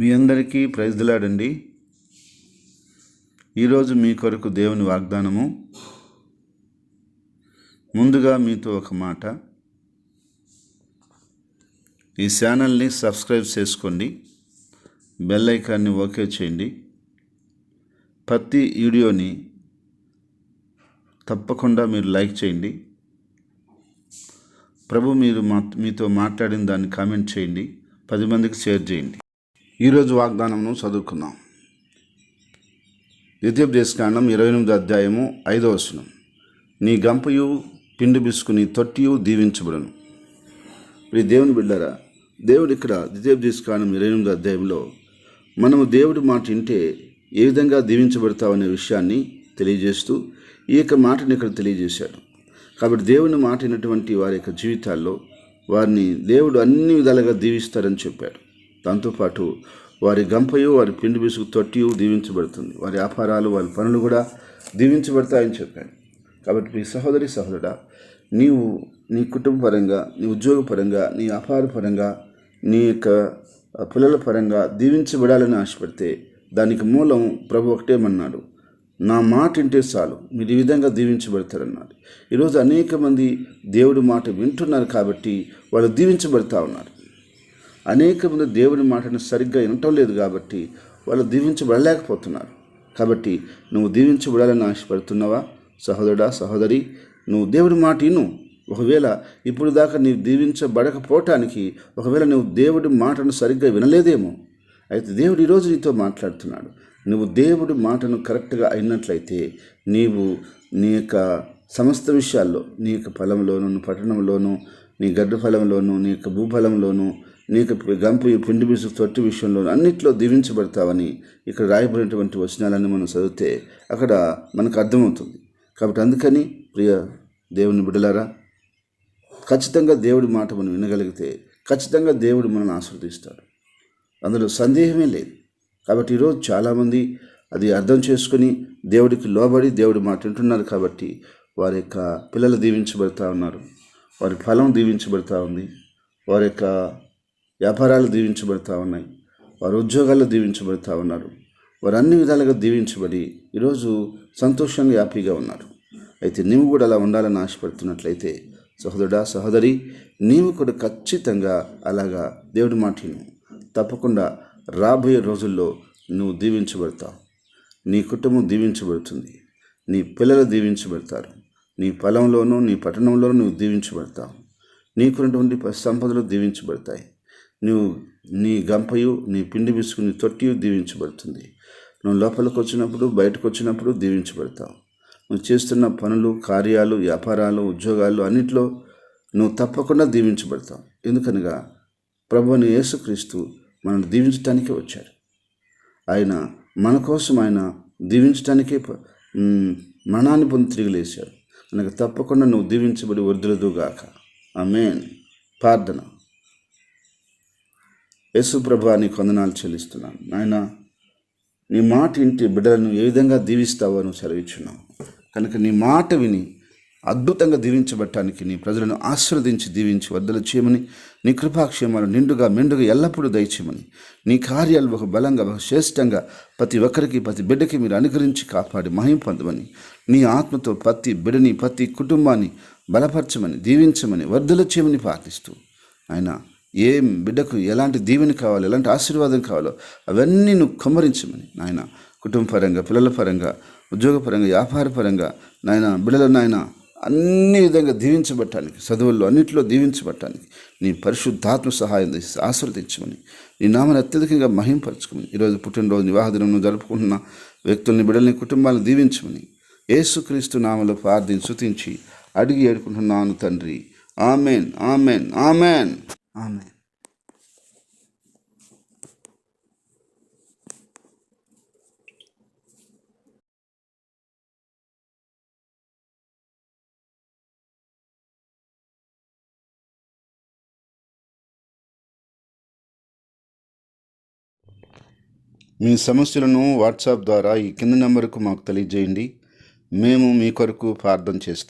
మీ అందరికీ ప్రైజ్ దిలాడండి ఈరోజు మీ కొరకు దేవుని వాగ్దానము. ముందుగా మీతో ఒక మాట. ఈ ఛానల్ని సబ్స్క్రైబ్ చేసుకోండి. బెల్ ఐకాన్ని ఓకే చేయండి. ప్రతి వీడియోని తప్పకుండా మీరు లైక్ చేయండి. ప్రభు మీరు మా మీతో మాట్లాడిన దాన్ని కామెంట్ చేయండి. పది మందికి షేర్ చేయండి. ఈరోజు వాగ్దానంను చదువుకుందాం. ద్వితీయోపదేశకాండం ఇరవై ఎనిమిది అధ్యాయము ఐదో వచనం. నీ గంపయు పిండి బిసుకుని తొట్టియు దీవించబడను. ఈ దేవుని బిడ్డారా దేవుడు ఇక్కడ ద్వితీయోపదేశకాండం ఇరవై ఎనిమిది అధ్యాయంలో మనము దేవుడి మాట వింటే ఏ విధంగా దీవించబడతామనే విషయాన్ని తెలియజేస్తూ ఈ యొక్క మాటని ఇక్కడ తెలియజేశాడు. కాబట్టి దేవుని మాట వినటువంటి వారి యొక్క జీవితాల్లో వారిని దేవుడు అన్ని విధాలుగా దీవిస్తారని చెప్పాడు. దాంతోపాటు వారి గంపయు వారి పిండి బిసుకు తొట్టియు దీవించబడుతుంది. వారి వ్యాపారాలు వారి పనులు కూడా దీవించబడతాయని చెప్పాను. కాబట్టి మీ సహోదరి సహోదరుడా నీవు నీ కుటుంబ పరంగా నీ ఉద్యోగ పరంగా నీ వ్యాపార పరంగా నీ యొక్క పిల్లల పరంగా దీవించబడాలని ఆశపడితే దానికి మూలం ప్రభు ఒకటేమన్నాడు నా మాట వింటే చాలు. మీరు ఈ విధంగా దీవించబడతారన్నారు ఈరోజు అనేక మంది దేవుడి మాట వింటున్నారు కాబట్టి వాళ్ళు దీవించబడతా ఉన్నారు. అనేక మంది దేవుడి మాటను సరిగ్గా వినటం లేదు కాబట్టి వాళ్ళు దీవించబడలేకపోతున్నారు కాబట్టి నువ్వు దీవించబడాలని ఆశపడుతున్నావా? సహోదరుడా సహోదరి నువ్వు దేవుడి మాట విను. ఒకవేళ ఇప్పుడు దాకా నీవు దీవించబడకపోవటానికి ఒకవేళ నువ్వు దేవుడి మాటను సరిగ్గా వినలేదేమో? అయితే దేవుడు ఈరోజు నీతో మాట్లాడుతున్నాడు. నువ్వు దేవుడి మాటను కరెక్ట్గా అయినట్లయితే నీవు నీ యొక్క సమస్త విషయాల్లో నీ యొక్క ఫలంలోను పట్టణంలోను నీ గడ్డ ఫలంలోను నీ యొక్క భూఫలంలోనూ నీకు గంపు పిండి బిసు తొట్టి విషయంలో అన్నిట్లో దీవించబడతావని ఇక్కడ రాయబడినటువంటి వచనాలన్నీ మనం చదివితే అక్కడ మనకు అర్థమవుతుంది. కాబట్టి అందుకని ప్రియ దేవుని బిడలారా ఖచ్చితంగా దేవుడి మాట మనం వినగలిగితే ఖచ్చితంగా దేవుడు మనల్ని ఆస్వాదిస్తాడు అందులో సందేహమే లేదు. కాబట్టి ఈరోజు చాలామంది అది అర్థం చేసుకుని దేవుడికి లోబడి దేవుడి మాట వింటున్నారు కాబట్టి వారి యొక్క పిల్లలు దీవించబడతా ఉన్నారు వారి ఫలం దీవించబడతా ఉంది వారి యొక్క వ్యాపారాలు దీవించబడతా ఉన్నాయి వారు ఉద్యోగాలు దీవించబడతా ఉన్నారు వారు అన్ని విధాలుగా దీవించబడి ఈరోజు సంతోషంగా హ్యాపీగా ఉన్నారు. అయితే నీవు కూడా అలా ఉండాలని ఆశపడుతున్నట్లయితే సహోదరుడా సహోదరి నీవు కూడా ఖచ్చితంగా అలాగా దేవుడి మాటను తప్పకుండా రాబోయే రోజుల్లో నువ్వు దీవించబడతావు. నీ కుటుంబం దీవించబడుతుంది నీ పిల్లలు దీవించబడతారు నీ పొలంలోనూ నీ పట్టణంలోనూ నువ్వు దీవించబడతావు. నీకున్నటువంటి సంపదలు దీవించబడతాయి. నువ్వు నీ గంపయు నీ పిండి బిసుకుని తొట్టియు దీవించబడుతుంది. నువ్వు లోపలికి వచ్చినప్పుడు బయటకు వచ్చినప్పుడు దీవించబడతావు. నువ్వు చేస్తున్న పనులు కార్యాలు వ్యాపారాలు ఉద్యోగాలు అన్నిట్లో నువ్వు తప్పకుండా దీవించబడతావు. ఎందుకనగా ప్రభుని యేసుక్రీస్తు మనల్ని దీవించటానికే వచ్చాడు ఆయన మన కోసం ఆయన దీవించటానికే మరణాన్ని పొంది తిరిగి లేచాడు మనకు తప్పకుండా నువ్వు దీవించబడి వద్దులదుగాక ఆమెన్. ప్రార్థన. యేసు నీ కొందనాలు చెల్లిస్తున్నాను. నాయన నీ మాట ఇంటి బిడ్డలను ఏ విధంగా దీవిస్తావో నువ్వు సెలవిచ్చున్నావు కనుక నీ మాట విని అద్భుతంగా దీవించబట్టానికి నీ ప్రజలను ఆశీర్వదించి దీవించి వద్దలు చేయమని నీ కృపాక్షేమాలు నిండుగా మెండుగా ఎల్లప్పుడూ దయచేయమని నీ కార్యాలు ఒక బలంగా ఒక శ్రేష్టంగా ప్రతి ఒక్కరికి ప్రతి బిడ్డకి మీరు అనుకరించి కాపాడి మహిం పొందమని నీ ఆత్మతో ప్రతి బిడ్డని ప్రతి కుటుంబాన్ని బలపరచమని దీవించమని వర్ధలు చేయమని ప్రార్థిస్తూ. ఆయన ఏం బిడ్డకు ఎలాంటి దీవెని కావాలో ఎలాంటి ఆశీర్వాదం కావాలో అవన్నీ నువ్వు కుమ్మరించమని నాయన. కుటుంబ పరంగా పిల్లల పరంగా ఉద్యోగపరంగా వ్యాపార పరంగా నాయన బిడ్డలను నాయన అన్ని విధంగా దీవించబట్టానికి చదువుల్లో అన్నింటిలో దీవించబట్టానికి నీ పరిశుద్ధాత్మ సహాయం చేసి ఆశీర్వదించమని నీ నామని అత్యధికంగా మహింపరచుకోమని ఈరోజు పుట్టినరోజు వివాహదినం జరుపుకుంటున్న వ్యక్తుల్ని బిడ్డల్ని కుటుంబాలను దీవించమని యేసుక్రీస్తు నామలో ప్రార్థించి శుతించి అడిగి ఏడుకుంటున్నాను తండ్రి. Amen amen amen. ఆమె మీ సమస్యలను వాట్సాప్ ద్వారా ఈ కింద నెంబర్కు మాకు తెలియజేయండి. మేము మీ కొరకు ప్రార్థన చేస్తాం.